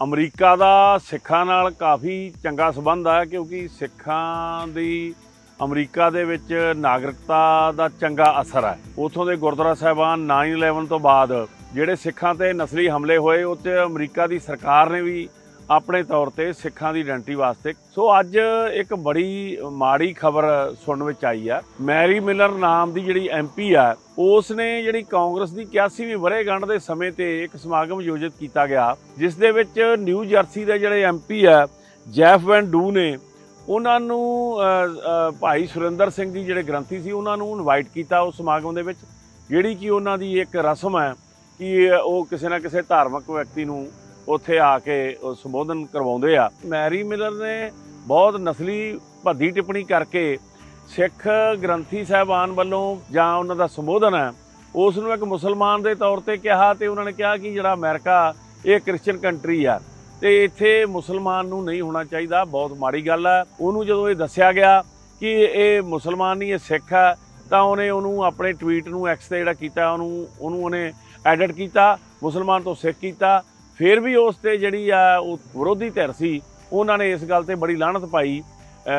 America ਦਾ ਸਿੱਖਾਂ ਨਾਲ ਕਾਫੀ ਚੰਗਾ ਸਬੰਧ ਹੈ ਕਿਉਂਕਿ ਸਿੱਖਾਂ ਦੀ ਅਮਰੀਕਾ ਦੇ ਵਿੱਚ ਨਾਗਰਿਕਤਾ ਦਾ ਚੰਗਾ ਅਸਰ ਹੈ ਉਥੋਂ ਦੇ ਗੁਰਦੁਆਰਾ ਸਾਹਿਬਾਨ 9/11 ਤੋਂ ਬਾਅਦ ਜਿਹੜੇ ਸਿੱਖਾਂ ਤੇ ਨਸਲੀ ਹਮਲੇ ਹੋਏ, ਉਹ ਉੱਤੇ ਅਮਰੀਕਾ ਦੀ ਸਰਕਾਰ ਨੇ ਵੀ ਆਪਣੇ ਤੌਰ ਤੇ ਸਿੱਖਾਂ ਦੀ ਆਇਡੈਂਟੀ ਵਾਸਤੇ। ਸੋ ਅੱਜ ਇੱਕ ਬੜੀ ਮਾੜੀ ਖਬਰ ਸੁਣਨ ਵਿੱਚ ਆਈ ਆ। ਮੈਰੀ ਮਿਲਰ ਨਾਮ ਦੀ ਜਿਹੜੀ ਐਮਪੀ ਆ ਉਸ ਨੇ ਜਿਹੜੀ ਕਾਂਗਰਸ ਦੀ 81ਵੀਂ ਵਰ੍ਹੇਗੰਢ ਦੇ ਸਮੇਂ ਤੇ ਇੱਕ ਸਮਾਗਮ ਆਯੋਜਿਤ ਕੀਤਾ ਗਿਆ, ਜਿਸ ਦੇ ਵਿੱਚ ਨਿਊ ਜਰਸੀ ਦੇ ਜਿਹੜੇ ਐਮਪੀ ਆ ਜੈਫ ਵੈਨ ਡੂ ਨੇ ਉਹਨਾਂ ਨੂੰ ਭਾਈ ਸੁਰਿੰਦਰ ਸਿੰਘ ਜੀ ਜਿਹੜੇ ਗ੍ਰੰਥੀ ਸੀ, ਉਹਨਾਂ ਨੂੰ ਇਨਵਾਈਟ ਕੀਤਾ ਉਸ ਸਮਾਗਮ ਦੇ ਵਿੱਚ, ਜਿਹੜੀ ਕਿ ਉਹਨਾਂ ਦੀ ਇੱਕ ਰਸਮ ਹੈ ਕਿ ਉਹ ਕਿਸੇ ਨਾ ਕਿਸੇ ਧਾਰਮਿਕ ਵਿਅਕਤੀ ਨੂੰ ਉੱਥੇ ਆ ਕੇ ਸੰਬੋਧਨ ਕਰਵਾਉਂਦੇ ਆ। ਮੈਰੀ ਮਿਲਰ ਨੇ ਬਹੁਤ ਨਸਲੀ ਭੱਦੀ ਟਿੱਪਣੀ ਕਰਕੇ ਸਿੱਖ ਗ੍ਰੰਥੀ ਸਾਹਿਬਾਨ ਵੱਲੋਂ ਜਾਂ ਉਹਨਾਂ ਦਾ ਸੰਬੋਧਨ ਹੈ, ਉਸ ਨੂੰ ਇੱਕ ਮੁਸਲਮਾਨ ਦੇ ਤੌਰ ਤੇ ਕਿਹਾ ਤੇ ਉਹਨਾਂ ਨੇ ਕਿਹਾ ਕਿ ਜਿਹੜਾ ਅਮਰੀਕਾ, ਇਹ ਕ੍ਰਿਸਚੀਅਨ ਕੰਟਰੀ ਆ, ਤੇ ਇੱਥੇ ਮੁਸਲਮਾਨ ਨੂੰ ਨਹੀਂ ਹੋਣਾ ਚਾਹੀਦਾ, ਬਹੁਤ ਮਾੜੀ ਗੱਲ ਹੈ ਉਹਨੂੰ ਜਦੋਂ ਇਹ ਦੱਸਿਆ ਗਿਆ ਕਿ ਇਹ ਮੁਸਲਮਾਨ ਨਹੀਂ, ਇਹ ਸਿੱਖ ਹੈ ਤਾਂ ਉਹਨੇ ਉਹਨੂੰ ਆਪਣੇ ਟਵੀਟ ਨੂੰ ਐਕਸ ਤੇ ਜਿਹੜਾ ਕੀਤਾ, ਉਹਨੂੰ ਉਹਨੂੰ ਉਹਨੇ ਐਡਿਟ ਕੀਤਾ, ਮੁਸਲਮਾਨ ਤੋਂ ਸਿੱਖ ਕੀਤਾ। ਫਿਰ ਵੀ ਉਸ ਤੇ ਜਿਹੜੀ ਆ, ਉਹ ਵਿਰੋਧੀ ਧਿਰ ਸੀ, ਉਹਨਾਂ ਨੇ ਇਸ ਗੱਲ ਤੇ ਬੜੀ ਲਾਹਣਤ ਪਾਈ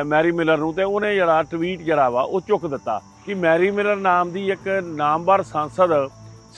ਮੈਰੀ ਮਿਲਰ ਨੂੰ ਤੇ ਉਹਨੇ ਜਿਹੜਾ ਟਵੀਟ ਜਿਹੜਾ ਵਾ, ਉਹ ਚੁੱਕ ਦਿੱਤਾ ਕਿ ਮੈਰੀ ਮਿਲਰ ਨਾਮ ਦੀ ਇੱਕ ਨਾਮਵਰ ਸੰਸਦ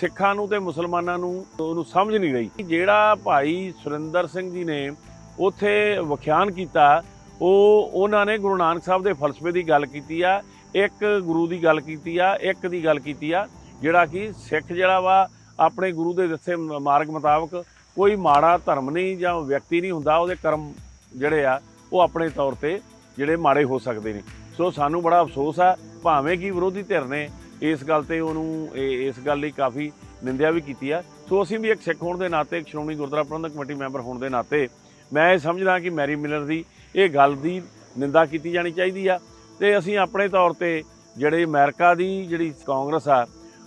ਸਿੱਖਾਂ ਨੂੰ ਤੇ ਮੁਸਲਮਾਨਾਂ ਨੂੰ ਉਹਨੂੰ ਸਮਝ ਨਹੀਂ ਰਹੀ। ਕਿ ਜਿਹੜਾ ਭਾਈ ਸੁਰਿੰਦਰ ਸਿੰਘ ਜੀ ਨੇ ਉੱਥੇ ਵਿਖਿਆਨ ਕੀਤਾ, ਉਹ ਉਹਨਾਂ ਨੇ ਗੁਰੂ ਨਾਨਕ ਸਾਹਿਬ ਦੇ ਫਲਸਫੇ ਦੀ ਗੱਲ ਕੀਤੀ ਆ, ਇੱਕ ਗੁਰੂ ਦੀ ਗੱਲ ਕੀਤੀ ਆ, ਇੱਕ ਦੀ ਗੱਲ ਕੀਤੀ ਆ, ਜਿਹੜਾ ਕਿ ਸਿੱਖ ਜਿਹੜਾ ਵਾ, ਆਪਣੇ ਗੁਰੂ ਦੇ ਦੱਸੇ ਮਾਰਗ ਮੁਤਾਬਕ ਕੋਈ ਮਾੜਾ ਧਰਮ ਨਹੀਂ ਜਾਂ ਵਿਅਕਤੀ ਨਹੀਂ ਹੁੰਦਾ, ਉਹਦੇ ਕਰਮ ਜਿਹੜੇ ਆ, ਉਹ ਆਪਣੇ ਤੌਰ ਤੇ ਜਿਹੜੇ ਮਾੜੇ ਹੋ ਸਕਦੇ ਨੇ। ਸੋ ਸਾਨੂੰ ਬੜਾ ਅਫਸੋਸ ਆ, ਭਾਵੇਂ ਕਿ ਵਿਰੋਧੀ ਧਿਰ ਨੇ ਇਸ ਗੱਲ ਤੇ ਉਹਨੂੰ, ਇਹ- ਇਸ ਗੱਲ ਲਈ ਕਾਫੀ ਨਿੰਦਿਆ ਵੀ ਕੀਤੀ ਆ। ਸੋ ਅਸੀਂ ਵੀ ਇੱਕ ਸਿੱਖ ਹੋਣ ਦੇ ਨਾਤੇ, ਇੱਕ ਸ਼੍ਰੋਮਣੀ ਗੁਰਦੁਆਰਾ ਪ੍ਰਬੰਧਕ ਕਮੇਟੀ ਮੈਂਬਰ ਹੋਣ ਦੇ ਨਾਤੇ, ਮੈਂ ਇਹ ਸਮਝਦਾ ਕਿ ਮੈਰੀ ਮਿਲਰ ਦੀ ਇਹ ਗੱਲ ਦੀ ਨਿੰਦਾ ਕੀਤੀ ਜਾਣੀ ਚਾਹੀਦੀ ਆ। ਤੇ ਅਸੀਂ ਆਪਣੇ ਤੌਰ ਤੇ ਜਿਹੜੇ ਅਮਰੀਕਾ ਦੀ ਜਿਹੜੀ ਕਾਂਗਰਸ ਆ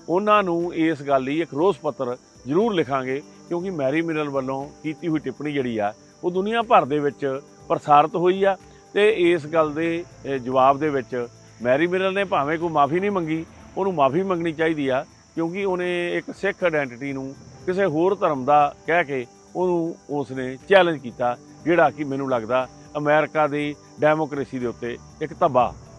ਉਹਨਾਂ ਨੂੰ ਇਸ ਗੱਲ ਲਈ ਇੱਕ ਰੋਸ ਪੱਤਰ ਜ਼ਰੂਰ ਲਿਖਾਂਗੇ, ਕਿਉਂਕਿ ਮੈਰੀ ਮਿਰਲ ਵੱਲੋਂ ਕੀਤੀ ਹੋਈ ਟਿੱਪਣੀ ਜਿਹੜੀ ਆ, ਉਹ ਦੁਨੀਆ ਭਰ ਦੇ ਵਿੱਚ ਪ੍ਰਸਾਰਿਤ ਹੋਈ ਆ। ਤੇ ਇਸ ਗੱਲ ਦੇ ਜਵਾਬ ਦੇ ਵਿੱਚ ਮੈਰੀ ਮਿਰਲ ਨੇ ਭਾਵੇਂ ਕੋਈ ਮਾਫੀ ਨਹੀਂ ਮੰਗੀ, ਉਹਨੂੰ ਮਾਫੀ ਮੰਗਣੀ ਚਾਹੀਦੀ ਆ, ਕਿਉਂਕਿ ਉਹਨੇ ਇੱਕ ਸਿੱਖ ਆਇਡੈਂਟੀਟੀ ਨੂੰ ਕਿਸੇ ਹੋਰ ਧਰਮ ਦਾ ਕਹਿ ਕੇ ਉਹਨੂੰ ਉਸਨੇ ਚੈਲੰਜ ਕੀਤਾ, ਜਿਹੜਾ ਕਿ ਮੈਨੂੰ ਲੱਗਦਾ ਅਮਰੀਕਾ ਦੀ ਡੈਮੋਕ੍ਰੇਸੀ ਦੇ ਉੱਤੇ ਇੱਕ ਧੱਬਾ